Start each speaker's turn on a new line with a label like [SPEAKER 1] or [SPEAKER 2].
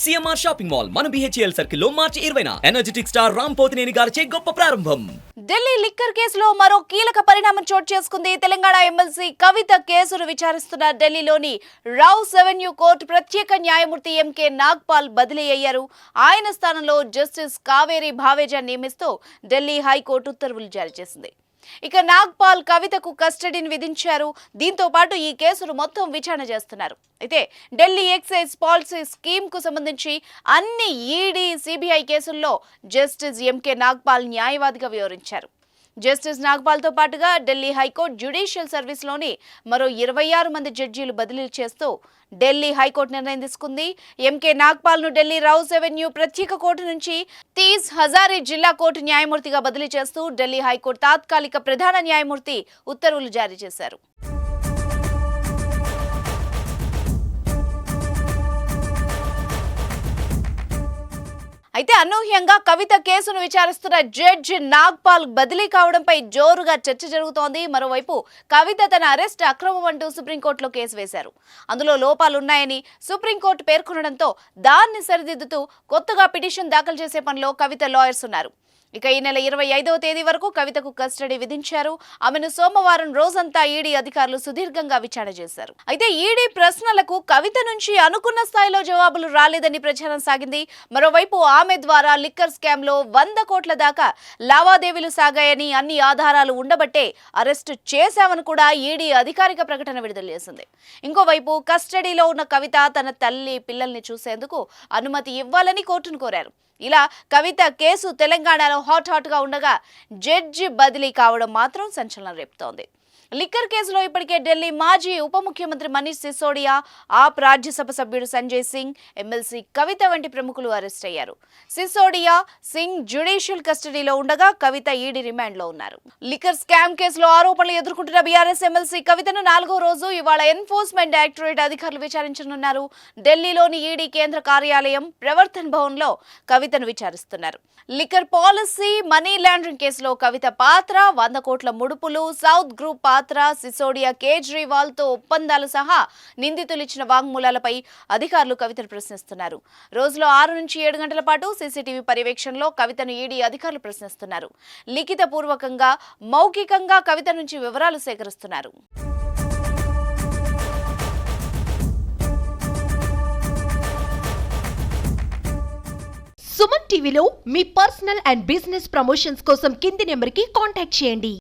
[SPEAKER 1] CMR shopping mall మన BHEL సర్కిల్లో మార్చి ఇరవైన. ఎనర్జెటిక్ స్టార్ రామ్ పోతినేని గారిచే గొప్ప ప్రారంభం.
[SPEAKER 2] ఢిల్లీ లిక్కర్ కేసులో మరో కీలక పరిణామం చోటు చేసుకుంది తెలంగాణ ఎమ్మెల్సీ కవిత కేసును విచారిస్తున్న ఢిల్లీలోని రావ్ సెవెన్యూ కోర్టు ప్రత్యేక న్యాయమూర్తి ఎంకే నాగ్పాల్ బదిలీ అయ్యారు. ఆయన స్థానంలో జస్టిస్ కావేరి భావేజా నియమిస్తూ ఢిల్లీ హైకోర్టు ఉత్తర్వులు జారీ చేసింది. ఇక నాగ్పాల్ కవితకు కస్టడీని విధించారు. దీంతో పాటు ఈ కేసును మొత్తం విచారణ చేస్తున్నారు. అయితే ఢిల్లీ ఎక్సైజ్ పాలసీ స్కీమ్కు సంబంధించి అన్ని ఈడీ సిబిఐ కేసుల్లో జస్టిస్ ఎంకే నాగ్పాల్ న్యాయవాదిగా వివరించారు. జస్టిస్ నాగ్పాల్తో పాటుగా ఢిల్లీ హైకోర్టు జ్యుడిషియల్ సర్వీస్లోని మరో ఇరవై ఆరు మంది జడ్జీలు బదిలీ చేస్తూ ఢిల్లీ హైకోర్టు నిర్ణయం తీసుకుంది. ఎంకే నాగ్పాల్ను ఢిల్లీ రౌస్ ఎవెన్యూ ప్రత్యేక కోర్టు నుంచి తీజ్ హజారీ జిల్లా కోర్టు న్యాయమూర్తిగా బదిలీ చేస్తూ ఢిల్లీ హైకోర్టు తాత్కాలిక ప్రధాన న్యాయమూర్తి ఉత్తర్వులు జారీ చేశారు. అయితే అనూహ్యంగా కవిత కేసును విచారిస్తున్న జడ్జి నాగ్పాల్ బదిలీ కావడంపై జోరుగా చర్చ జరుగుతోంది. మరోవైపు కవిత తన అరెస్ట్ అక్రమం అంటూ సుప్రీంకోర్టులో కేసు వేశారు. అందులో లోపాలున్నాయని సుప్రీంకోర్టు పేర్కొనడంతో దాన్ని సరిదిద్దుతూ కొత్తగా పిటిషన్ దాఖలు చేసే పనిలో కవిత లాయర్స్ ఉన్నారు. ఇక ఈ నెల ఇరవై ఐదవ తేదీ వరకు కవితకు కస్టడీ విధించారు. ఆమెను సోమవారం రోజంతా ఈడీ అధికారులు సుదీర్ఘంగా విచారణ చేశారు. అయితే ఈడీ ప్రశ్నలకు కవిత నుంచి అనుకున్న స్థాయిలో జవాబులు రాలేదని ప్రచారం సాగింది. మరోవైపు ఆమె ద్వారా లిక్కర్ స్కామ్లో వంద కోట్ల దాకా లావాదేవీలు సాగాయని అన్ని ఆధారాలు ఉండబట్టే అరెస్టు చేశామని కూడా ఈడీ అధికారిక ప్రకటన విడుదల చేసింది. ఇంకోవైపు కస్టడీలో ఉన్న కవిత తన తల్లి పిల్లల్ని చూసేందుకు అనుమతి ఇవ్వాలని కోర్టును కోరారు. ఇలా కవిత కేసు తెలంగాణలో హాట్ హాట్గా ఉండగా జడ్జి బదిలీ కావడం మాత్రం సంచలనం రేపుతోంది. లిక్కర్ కేసులో ఇప్పటికే ఢిల్లీ మాజీ ఉప ముఖ్యమంత్రి మనీష్ సిసోడియా ఆప్ రాజ్యసభ సభ్యుడు సంజయ్ సింగ్ ఎమ్మెల్సీ కవిత వంటి ప్రముఖులు అరెస్ట్ అయ్యారు. సిసోడియా సింగ్ జ్యుడిషియల్ కస్టడీలో ఉండగా కవిత ఈడీ రిమాండ్లో ఉన్నారు. లిక్కర్ స్కామ్ కేసులో ఆరోపణలు ఎదుర్కొంటున్న బీఆర్ఎస్ ఎమ్మెల్సీ కవితను నాలుగో రోజు ఇవాళ ఎన్ఫోర్స్మెంట్ డైరెక్టరేట్ అధికారులు విచారించనున్నారు. ఢిల్లీలోని ఈడీ కేంద్ర కార్యాలయం ప్రవర్తన్ భవన్లో కవితను విచారిస్తున్నారు. లిక్కర్ పాలసీ మనీ లాండరింగ్ కేసులో కవిత పాత్ర వంద కోట్ల ముడుపులు సౌత్ గ్రూప్ బాత్రా సిసోడియా కేజ్రీవాల్తో ఒప్పందాలు సహా నిందితులు ఇచ్చిన వాంగ్మూలాలపై అధికారులు కవితను ప్రశ్నిస్తున్నారు. రోజులో ఆరు నుంచి ఏడు గంటల పాటు సీసీటీవీ పర్యవేక్షణలో కవితను ఈడీ అధికారులు ప్రశ్నిస్తున్నారు. లిఖిత పూర్వకంగా మౌఖికంగా కవిత నుంచి వివరాలు సేకరిస్తున్నారు.
[SPEAKER 3] సుమన్ టీవీలో మీ పర్సనల్ అండ్ బిజినెస్ ప్రమోషన్స్ కోసం కింది నెంబర్కి కాంటాక్ట్ చేయండి.